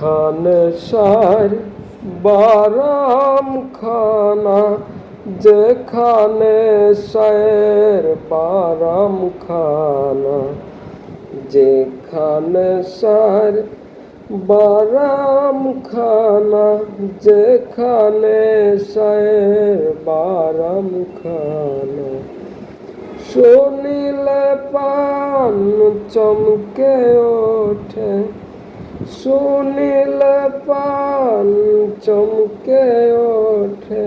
যেখানে সার বারাম খানা, যেখানে সায়ের বারাম খানা, যেখানে সার বারাম খানা, যেখানে সায়ের বারাম খানা। শুনিলে পান চমকে ওঠে শুনিলে পান চমকে ওঠে।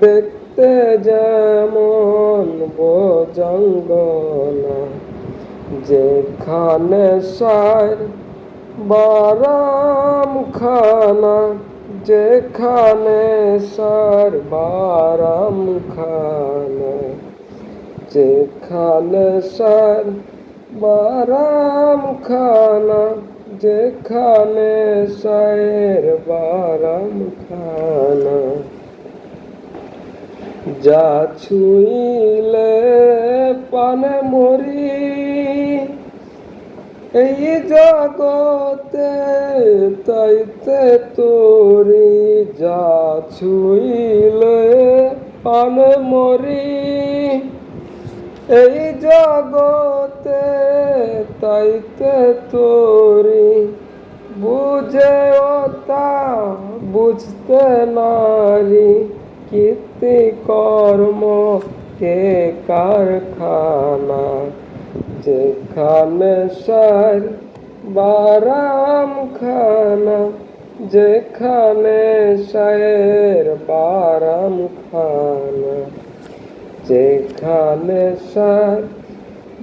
দেখতে যেমন বোজঙ্গনা যেখানে সার বারাম খানা যেখানে সার বারাম খানা যেখানে সার বারাম খানা, যেখানে সায়ের বারাম খানা। যা ছুইলে পানে মরি, এই জগতে তাইতে তোরি। যা ছুইলে পানে মরি। এই জগতে তাইতে তোরি বুঝে তা বুঝতে নারী কীর্তি কর্ম কে কারখানা যেখানে সার বারাম খানা যেখানে সায়ের বারাম খানা যেখানে সার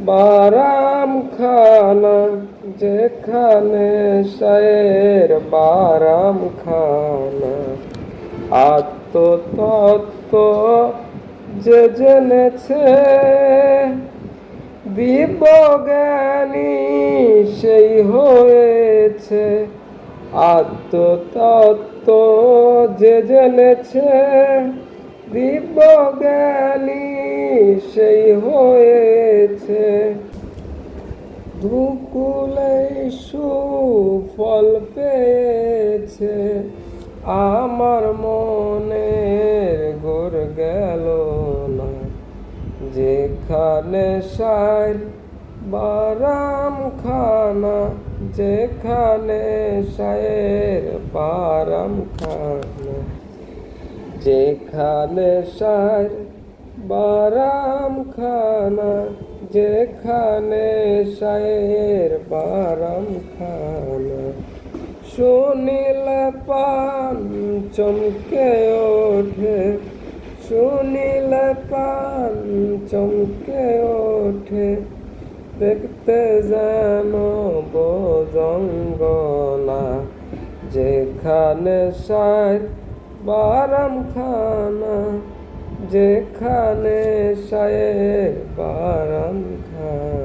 বারাম খানা যেখানে সায়ের বারাম খানা আত্মতত্ত্ব যে জেনেছে, দিব্যজ্ঞানী সেই হয়েছে। আত্মতত্ত্ব যে জেনেছে দিব্যজ্ঞানী সেই হয়েছে। ধুকুলে সুফল পেয়েছে। আমার মনের গোর গেল না। যেখানে সার বারাম খানা, যেখানে সায়ের বারাম খানা। যেখানে সার বারাম খানা, যেখানে সায়ের বারাম খানা। শুনিলে পান চমকে ওঠে, শুনিলে পান চমকে ওঠে। দেখতে যেন বোজঙ্গনা, যেখানে সার বারামখানা যেখানে সায়ে বারামখানা